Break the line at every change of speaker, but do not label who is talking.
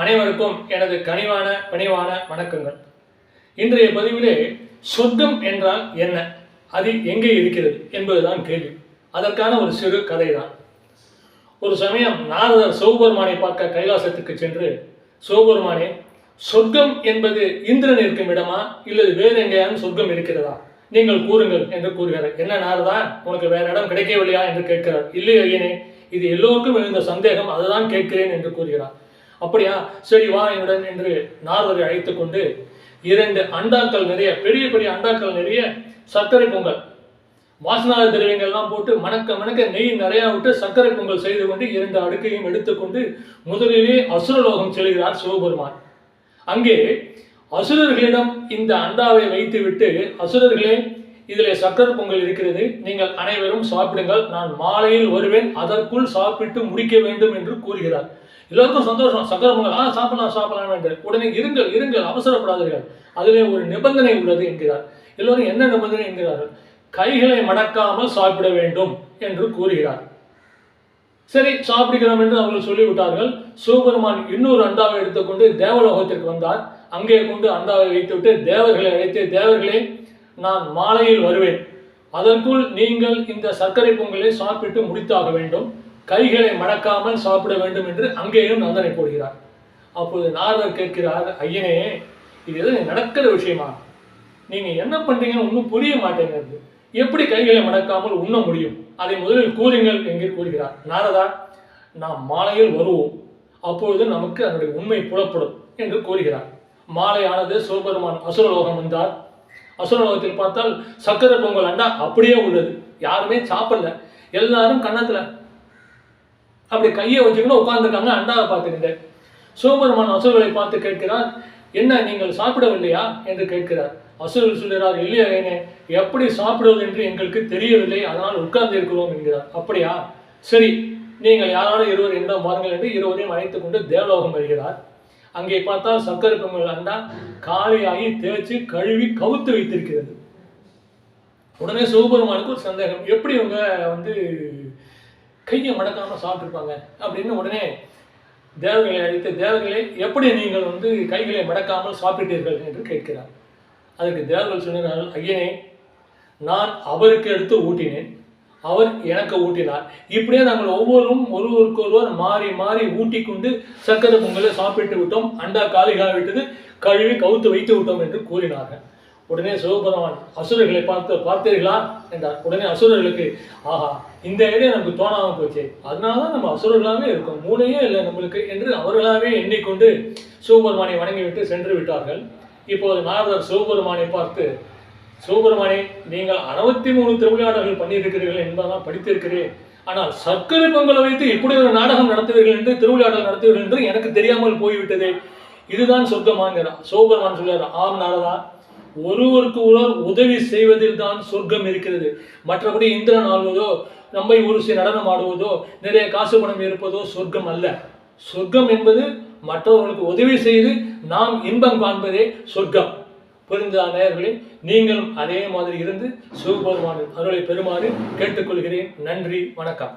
அனைவருக்கும் எனது கனிவான பணிவான வணக்கங்கள். இன்றைய பதிவிலே சொர்க்கம் என்றால் என்ன? அது எங்கே இருக்கிறது என்பதுதான் கேள்வி. அதற்கான ஒரு சிறு கதை தான் ஒரு சமயம் நாரதர் சிவபெருமானை பார்க்க கைலாசத்துக்கு சென்று சிவபெருமானே சொர்க்கம் என்பது இந்திரன் இருக்கும் இடமா? இல்லது வேறு எங்கேயாவது சொர்க்கம் இருக்கிறதா? நீங்கள் கூறுங்கள் என்று கூறுகிறார். என்ன நாரதா? உனக்கு வேற இடம் கிடைக்கவில்லையா? என்று கேட்கிறார். இல்லை ஐயனே இது எல்லோருக்கும் எழுந்த சந்தேகம் அதுதான் கேட்கிறேன் என்று கூறுகிறார். அப்படியா? சரி வா என்னுடன் என்று நால்வரை அழைத்து கொண்டு இரண்டு அண்டாக்கள் நிறைய பெரிய பெரிய அண்டாக்கள் நிறைய சர்க்கரை பொங்கல். வாசனாத திரவியங்கள்லாம் போட்டு மணக்க மணக்க நெய் நிறையா விட்டு சர்க்கரை பொங்கல் செய்து கொண்டு இரண்டு அடுக்கையும் எடுத்துக்கொண்டு முதலிலே அசுரலோகம் செல்கிறார் சிவபெருமான். அங்கே அசுரர்களிடம் இந்த அண்டாவை வைத்துவிட்டு அசுரர்களே இதில் சர்க்கரை பொங்கல் இருக்கிறது. நீங்கள் அனைவரும் சாப்பிடுங்கள். நான் மாலையில் வருவேன். அதற்குள் சாப்பிட்டு முடிக்க வேண்டும் என்று கூறுகிறார். எல்லோருக்கும் சந்தோஷம். சக்கர பொங்கல் ஆ சாப்பிடலாம் சாப்பிடலாம் என்று. உடனே இருங்கள் இருங்கள் அவசரப்படாதீர்கள். அதிலே ஒரு நிபந்தனை உள்ளது என்கிறார். எல்லோரும் என்ன நிபந்தனை என்கிறார்கள்? கைகளை மடக்காமல் சாப்பிட வேண்டும் என்று கூறுகிறார். சரி சாப்பிடுகிறோம் என்று அவர்கள் சொல்லிவிட்டார்கள். சிவபெருமான் இன்னொரு அண்டாவை எடுத்துக்கொண்டு தேவலோகத்திற்கு வந்தார். அங்கே கொண்டு அண்டாவை வைத்துவிட்டு தேவர்களை அழைத்து தேவர்களே நான் மாலையில் வருவேன். அதற்குள் நீங்கள் இந்த சர்க்கரை பொங்கலை சாப்பிட்டு முடித்தாக வேண்டும். கைகளை மடக்காமல் சாப்பிட வேண்டும் என்று அங்கேயும் நந்தனை போடுகிறார். அப்போது நாரதர் கேட்கிறார் ஐயனே இது எதுவும் நடக்கிற விஷயமா? நீங்கள் என்ன பண்ணுறீங்கன்னு ஒன்றும் புரிய மாட்டேங்கிறது எப்படி கைகளை மடக்காமல் உண்ண முடியும்? அதை முதலில் கூறுங்கள் என்று கூறுகிறார். நாரதா நாம் மாலையில் வருவோம். அப்பொழுது நமக்கு அதனுடைய உண்மை புலப்படும் என்று கூறுகிறார். மாலையானது சிவபெருமான் அசுரலோகம் வந்தார் அசுரலோகத்தில் பார்த்தால் சக்கரை பொங்கல் அண்டா அப்படியே உள்ளது. யாருமே சாப்பிடல. எல்லாரும் கன்னத்தில் அப்படி கையை வச்சுக்கணும் உட்காந்துருக்காங்க அண்டாவை பார்த்துக்கிட்டு. சிவபெருமான் அசுரர்களை பார்த்து கேட்கிறார் என்ன நீங்கள் சாப்பிடவில்லையா? என்று கேட்கிறார். அசுரர் சொல்கிறார் இல்லையா என்ன எப்படி சாப்பிடுவது என்று எங்களுக்கு தெரியவில்லை அதனால் உட்கார்ந்து இருக்கிறோம் என்கிறார். அப்படியா? சரி நீங்கள் யாராவது இருவர் என்னிடம் வாருங்கள் என்று இருவரையும் அழைத்து கொண்டு தேவலோகம் வருகிறார். அங்கே பார்த்தால் சர்க்கரை பொங்கல் அண்டா காலியாகி தேய்ச்சி கழுவி கவுத்து வைத்திருக்கிறது. உடனே சிவபெருமானுக்கு ஒரு சந்தேகம் எப்படி இவங்க வந்து கையை மடக்காமல் சாப்பிட்ருப்பாங்க அப்படின்னு உடனே தேவர்களை அழைத்து தேவர்களே எப்படி நீங்கள் வந்து கைகளை மடக்காமல் சாப்பிட்டீர்கள்? என்று கேட்கிறார். அதற்கு தேவர்கள் சொன்னார்கள் ஐயனே நான் அவருக்கு எடுத்து ஊட்டினேன். அவர் எனக்கு ஊட்டினார். இப்படியே நாங்கள் ஒவ்வொருவரும் ஒருவருக்கொருவர் மாறி மாறி ஊட்டி கொண்டு சக்கரை பொங்கலை சாப்பிட்டு விட்டோம் அண்டா காலிகாக விட்டது. கழுவி கவுத்து வைத்து விட்டோம் என்று கூறினார்கள். உடனே சிவபெருமான் அசுரர்களை பார்த்து பார்த்தீர்களா? என்றார். உடனே அசுரர்களுக்கு ஆஹா இந்த ஐடியா நமக்கு தோணாமல் போச்சு. அதனால தான் நம்ம அசுரர்களாகவே இருக்கோம். மூளையே இல்லை நம்மளுக்கு என்று அவர்களாகவே எண்ணிக்கொண்டு சிவபெருமானை வணங்கிவிட்டு சென்று விட்டார்கள். இப்போது நாரதர் சிவபெருமானை பார்த்து சிவபெருமானே நீங்கள் அறுபத்தி மூணு திருவிளையாடல்கள் பண்ணியிருக்கிறீர்கள் என்பதெல்லாம் படித்திருக்கிறேன். ஆனால் சர்க்கரை பொங்கலை வைத்து இப்படி ஒரு நாடகம் நடத்துவீர்கள் என்று திருவிளையாடல் நடத்துவீர்கள் என்று எனக்கு தெரியாமல் போய்விட்டதே. இதுதான் சொர்க்கமாங்கிறார். சிவபெருமான் சொல்றார் ஆம் நாரதா ஒருவருக்கு ஒருவர் உதவி செய்வதில் தான் சொர்க்கம் இருக்கிறது. மற்றபடி இந்திரன் ஆள்வதோ நம்மை உருசி நடனம் ஆடுவதோ நிறைய காசு பணம் இருப்பதோ சொர்க்கம் அல்ல. சொர்க்கம் என்பது மற்றவர்களுக்கு உதவி செய்து நாம் இன்பம் காண்பதே சொர்க்கம். புரிந்த நேயர்களே? நீங்களும் அதே மாதிரி இருந்து சிவபெருமான அருளை பெறுமாறு கேட்டுக்கொள்கிறேன். நன்றி வணக்கம்.